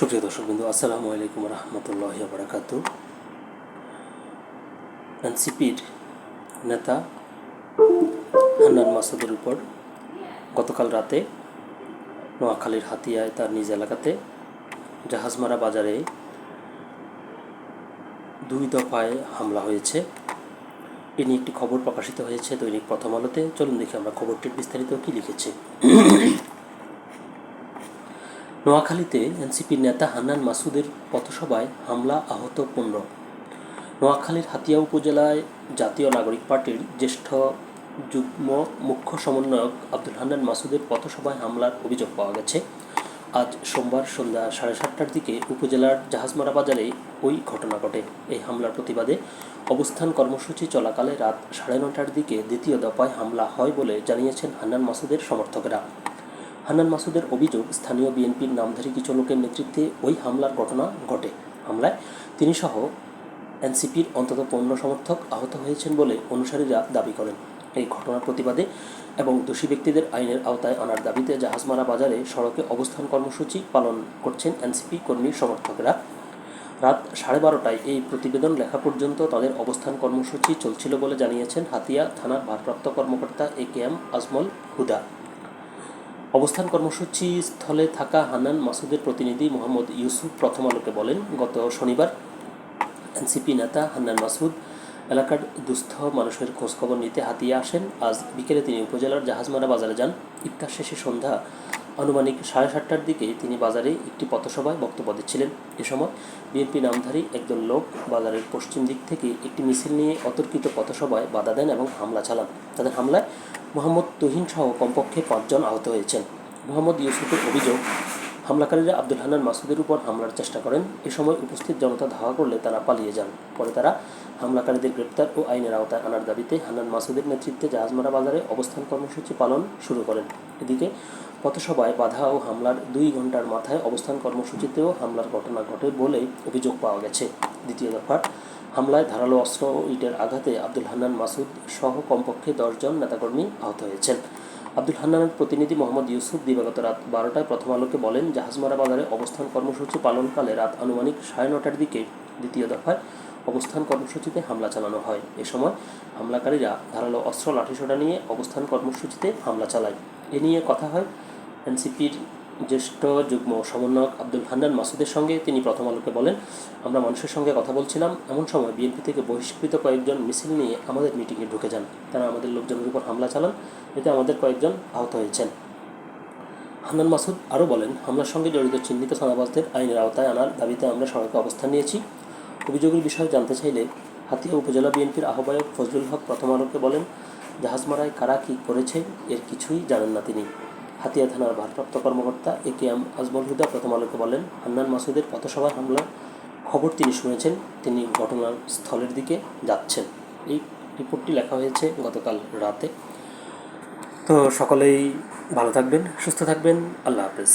সুপ্রিয় দর্শক বিন্দু, আসসালামু আলাইকুম রহমতুল্লাহ বারাকাতু। এনসিপির নেতা হান্নান মাসুদের উপর গতকাল রাতে নোয়াখালীর হাতিয়ায় তার নিজ এলাকাতে জাহাজমারা বাজারে দুই দফায় হামলা হয়েছে। এ নিয়ে একটি খবর প্রকাশিত হয়েছে দৈনিক প্রথম আলোতে। চলুন দেখি আমরা খবরটির বিস্তারিত কী লিখেছে। নোয়াখালীতে এনসিপির নেতা হান্নান মাসুদের পথসভায় হামলা আহত পনেরো। নোয়াখালীর হাতিয়া উপজেলায় জাতীয় নাগরিক পার্টির জ্যেষ্ঠ যুগ্ম মুখ্য সমন্বয়ক আব্দুল হান্নান মাসুদের পথসভায় হামলার অভিযোগ পাওয়া গেছে। আজ সোমবার সন্ধ্যা সাড়ে সাতটার দিকে উপজেলার জাহাজমারা বাজারে ওই ঘটনা ঘটে। এই হামলার প্রতিবাদে অবস্থান কর্মসূচি চলাকালে রাত সাড়ে নটার দিকে দ্বিতীয় দফায় হামলা হয় বলে জানিয়েছেন হান্নান মাসুদের সমর্থকেরা। হান্নান মাসুদের অভিযোগ, স্থানীয় বিএনপির নামধারী কিছু লোকের নেতৃত্বে ওই হামলার ঘটনা ঘটে। হামলায় তিনি সহ এনসিপির অন্তত পণ্য সমর্থক আহত হয়েছেন বলে অনুসারীরা দাবি করেন। এই ঘটনার প্রতিবাদে এবং দোষী ব্যক্তিদের আইনের আওতায় আনার দাবিতে জাহাজমারা বাজারে সড়কে অবস্থান কর্মসূচি পালন করছেন এনসিপি কর্মী সমর্থকেরা। রাত সাড়ে বারোটায় এই প্রতিবেদন লেখা পর্যন্ত তাদের অবস্থান কর্মসূচি চলছিল বলে জানিয়েছেন হাতিয়া থানার ভারপ্রাপ্ত কর্মকর্তা এ কে এম আজমল হুদা। অবস্থান কর্মসূচি স্থলে থাকা হানান মাসুদের প্রতিনিধি মোহাম্মদ ইউসুফ প্রথম আলোকে বলেন, গত শনিবার এনসিপি নেতা হান্নান মাসুদ এলাকার দুস্থ মানুষের খোঁজখবর নিতে হাতিয়ে আসেন। আজ বিকেলে তিনি উপজেলার জাহাজমারা বাজারে যান। ইফতার শেষে সন্ধ্যা আনুমানিক সাড়ে সাতটার দিকে তিনি বাজারে একটি পথসভায় বক্তব্য দিচ্ছিলেন। এ সময় বিএনপি নামধারী একদল লোক বাজারের পশ্চিম দিক থেকে একটি মিছিল নিয়ে অতর্কিত পথসভায় বাধা দেন এবং হামলা চালান। তাদের হামলায় মোহাম্মদ তুহিন সহ কমপক্ষে পাঁচজন আহত হয়েছেন। মোহাম্মদ ইউসুফের অভিযোগ হামলাকারীরা আব্দুল হান্নান মাসুদের উপর হামলার চেষ্টা করেন। এ সময় উপস্থিত জনতা ধাওয়া করলে তারা পালিয়ে যান। পরে তারা হামলাকারীদের গ্রেপ্তার ও আইনের আওতায় আনার দাবিতে হান্নান মাসুদের নেতৃত্বে জাহাজমারা বাজারে অবস্থান কর্মসূচি পালন শুরু করেন। এদিকে পথসভায় বাধা ও হামলার দুই ঘণ্টার মাথায় অবস্থান কর্মসূচিতেও হামলার ঘটনা ঘটে বলে অভিযোগ পাওয়া গেছে। দ্বিতীয় দফার হামলায় ধারালো অস্ত্র ও ইটের আঘাতে আব্দুল হান্নান মাসুদ সহ কমপক্ষে দশজন নেতাকর্মী আহত হয়েছেন। আব্দুল হান্নানের প্রতিনিধি মোহাম্মদ ইউসুফ দিবাগত রাত বারোটায় প্রথম আলোকে বলেন, জাহাজমারা বাজারে অবস্থান কর্মসূচি পালনকালে রাত আনুমানিক সাড়ে নটার দিকে দ্বিতীয় দফায় অবস্থান কর্মসূচিতে হামলা চালানো হয়। এ সময় হামলাকারীরা ধারালো অস্ত্র, লাঠিসোটা নিয়ে অবস্থান কর্মসূচিতে হামলা চালায়। এ নিয়ে কথা হয় এনসিপির জ্যেষ্ঠ যুগ্ম সমন্বয়ক আব্দুল হান্নান মাসুদের সঙ্গে তিনি প্রথম আলোকে বলেন, আমরা মানুষের সঙ্গে কথা বলছিলাম। এমন সময় বিএনপি থেকে বহিষ্কৃত কয়েকজন মিছিল নিয়ে আমাদের মিটিংয়ে ঢুকে যান। তারা আমাদের লোকজনের উপর হামলা চালান। এতে আমাদের কয়েকজন আহত হয়েছেন। হান্নান মাসুদ আরও বলেন, হামলার সঙ্গে জড়িত চিহ্নিত থানাবাজদের আইনের আওতায় আনার দাবিতে আমরা সড়কে অবস্থান নিয়েছি। অভিযোগের বিষয়ে জানতে চাইলে হাতিয়া উপজেলা বিএনপির আহ্বায়ক ফজলুল হক প্রথম আলোকে বলেন, জাহাজমারায় কারা কী করেছে, এর কিছুই জানেন না তিনি। হাতিয়া থানার ভারপ্রাপ্ত কর্মকর্তা এ কে এম আজমল হুদা প্রথম আলোকে বলেন, হান্নান মাসুদের পথসভা হামলার খবর তিনি শুনেছেন, তিনি ঘটনার স্থলের দিকে যাচ্ছেন। এই রিপোর্টটি লেখা হয়েছে গতকাল রাতে। তো সকলেই ভালো থাকবেন, সুস্থ থাকবেন, আল্লাহ হাফেজ।